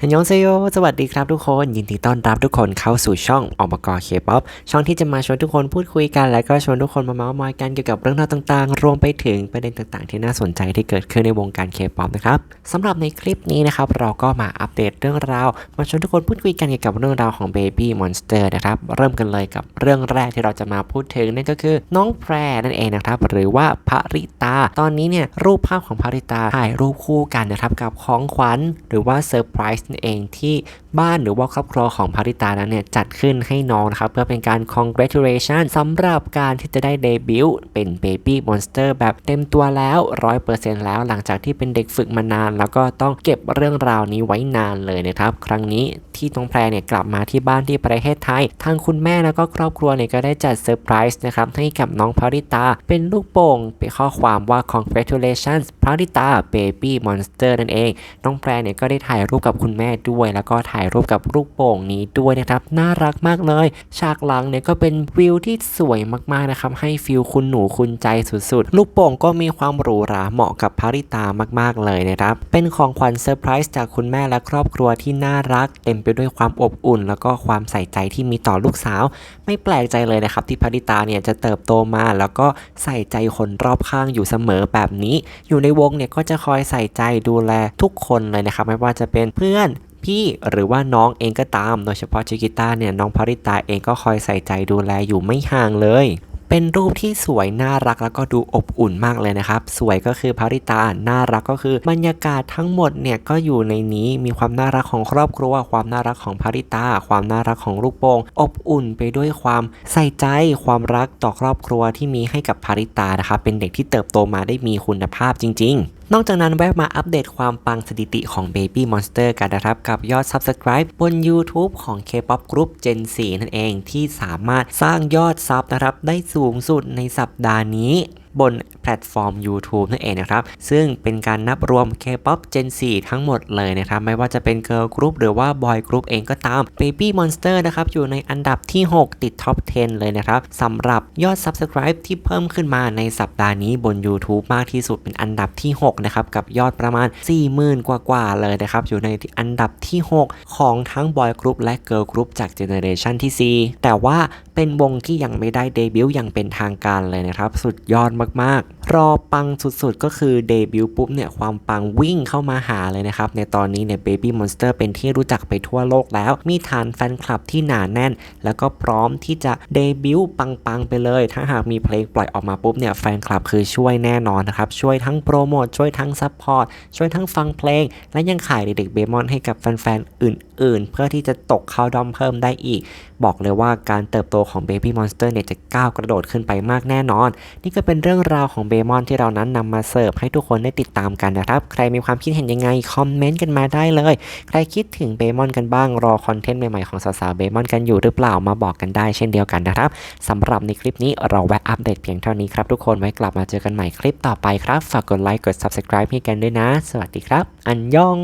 ฮันยองเซโย สวัสดีครับทุกคน ยินดีต้อนรับทุกคนเข้าสู่ช่องออกมากเคป๊อปช่องที่จะมาชวนทุกคนพูดคุยกัน และก็ชวนทุกคนมาเมาส์มอยกันเกี่ยวกับเรื่องราวต่างๆ รวมไปถึงประเด็นต่างๆ ที่น่าสนใจที่เกิดขึ้นในวงการเคป๊อปนะครับสำหรับในคลิปนี้นะครับ เราก็มาอัปเดตเรื่องราว มาชวนทุกคนพูดคุยกันเกี่ยวกับเรื่องราวของ Baby Monster นะครับ เริ่มกันเลยกับเรื่องแรกที่เราจะมาพูดถึงนั่นก็คือ น้องแพรนั่นเองนะครับ หรือว่าภริตา ตอนนี้เนี่ยรูปภาพของภริตาถ่ายรูปคู่กันนะครับกับของขวัญหรือว่าเซอร์ไพรส์นั่นเองที่บ้านหรือว่าครอบครัวของภริตานั้นเนี่ยจัดขึ้นให้น้องนะครับ เพื่อเป็นการ congratulation สำหรับการที่จะได้เดบิวต์เป็น Baby Monster แบบเต็มตัวแล้ว 100%แล้วหลังจากที่เป็นเด็กฝึกมานาน แล้วก็ต้องเก็บเรื่องราวนี้ไว้นานเลยนะครับ ครั้งนี้ที่น้องแพรเนี่ยกลับมาที่บ้านที่ประเทศไทย ทางคุณแม่แล้วก็ครอบครัวเนี่ยก็ได้จัดเซอร์ไพรส์นะครับให้กับน้องภริตาเป็นลูกโป่งเป็นข้อความว่า congratulations ภริตา Baby Monster นั่นเอง น้องแพรเนี่ยก็ได้ถ่ายรูปกับคุณแม่ด้วย แล้วก็ถ่ายรูปกับลูกโป่งนี้ด้วยนะครับ น่ารักมากเลย ฉากหลังเนี่ยก็เป็นวิวที่สวยมากๆนะครับ ให้ฟิลคุณหนูคุณใจสุดๆ ลูกโป่งก็มีความหรูหราเหมาะกับภริตามากๆเลยนะครับ เป็นของขวัญเซอร์ไพรส์จากคุณแม่และครอบครัวที่น่ารักเต็มไปด้วยความอบอุ่น แล้วก็ความใส่ใจที่มีต่อลูกสาว ไม่แปลกใจเลยนะครับ ที่ภริตาเนี่ยจะเติบโตมา แล้วก็ใส่ใจคนรอบข้างอยู่เสมอแบบนี้ อยู่ในวงเนี่ยก็จะคอยใส่ใจดูแลทุกคนเลยนะครับ ไม่ว่าจะเป็นเพื่อนพี่หรือว่าน้องเองก็ตาม โดยเฉพาะชิกิต้าเนี่ยน้องพาริตาเองก็คอยใส่ใจดูแลอยู่ไม่ห่างเลย เป็นรูปที่สวยน่ารักแล้วก็ดูอบอุ่นมากเลยนะครับ สวยก็คือพาริตา น่ารักก็คือบรรยากาศทั้งหมดเนี่ยก็อยู่ในนี้มีความน่ารักของครอบครัว ความน่ารักของพาริตา ความน่ารักของลูกโป่งอบอุ่นไปด้วยความใส่ใจความรักต่อครอบครัวที่มีให้กับพาริตานะครับเป็นเด็กที่เติบโตมาได้มีคุณภาพจริง ๆ นอกจากนั้นแวะมาอัปเดตความปังสถิติของ Baby Monster กันนะครับกับยอด Subscribe บน YouTube ของ K-POP Group Gen 4 นั่นเองที่สามารถสร้างยอดซับนะครับได้สูงสุดในสัปดาห์นี้บน พลตฟอร์ม YouTube นั่นเองนะครับ ซึ่งเป็นการนับรวม K-POP Gen 4 ทั้งหมดเลยนะครับ ไม่ว่าจะเป็น Girl Group หรือว่า Boy Group เองก็ตาม Baby Monster นะครับ อยู่ในอันดับที่ 6 ติดท็อป 10 เลยนะครับสำหรับยอด Subscribe ที่เพิ่มขึ้นมาในสัปดาห์นี้บน YouTube มากที่สุดเป็นอันดับที่ 6 นะครับ กับยอดประมาณ 40,000 กว่าๆเลยนะครับ อยู่ในอันดับที่ 6 ของทั้ง Boy Group และ Girl Group จากเจเนอเรชันที่ 4 แต่ว่าเป็นวงที่ยังไม่ได้เดบิวต์อย่างเป็นทางการเลยนะครับ สุดยอดมากๆ รอปังสุดๆ ก็คือเดบิวต์ปุ๊บเนี่ยความปังวิ่งเข้ามาหาเลยนะครับ ในตอนนี้เนี่ย Baby Monster เป็นที่รู้จักไปทั่วโลกแล้ว มีฐานแฟนคลับที่หนาแน่น แล้วก็พร้อมที่จะเดบิวต์ปังๆ ไปเลย ถ้าหากมีเพลงปล่อยออกมาปุ๊บเนี่ยแฟนคลับคือช่วยแน่นอนนะครับ ช่วยทั้งโปรโมทช่วยทั้งซัพพอร์ตช่วยทั้งฟังเพลง และยังขายเด็กๆเบมอนให้กับแฟนๆอื่น ๆ เพื่อที่จะตกเข้าดอมเพิ่มได้อีก บอกเลยว่าการเติบโตของ Baby Monster เนี่ยจะก้าวกระโดดขึ้นไปมากแน่นอน นี่ก็เป็นเรื่องราวของมอนที่เรานั้นนำมาเสิร์ฟให้ทุกคนได้ติดตามกันนะครับ ใครมีความคิดเห็นยังไง คอมเมนต์กันมาได้เลย ใครคิดถึงเบมอนกันบ้าง รอคอนเทนต์ใหม่ๆของสาวๆเบมอนกันอยู่หรือเปล่ามาบอกกันได้เช่นเดียวกันนะครับสำหรับในคลิปนี้เราแวะอัปเดตเพียงเท่านี้ครับทุกคนไว้กลับมาเจอกันใหม่คลิปต่อไปครับ ฝากกดไลค์กด subscribe ให้กันด้วยนะ สวัสดีครับ อันยอง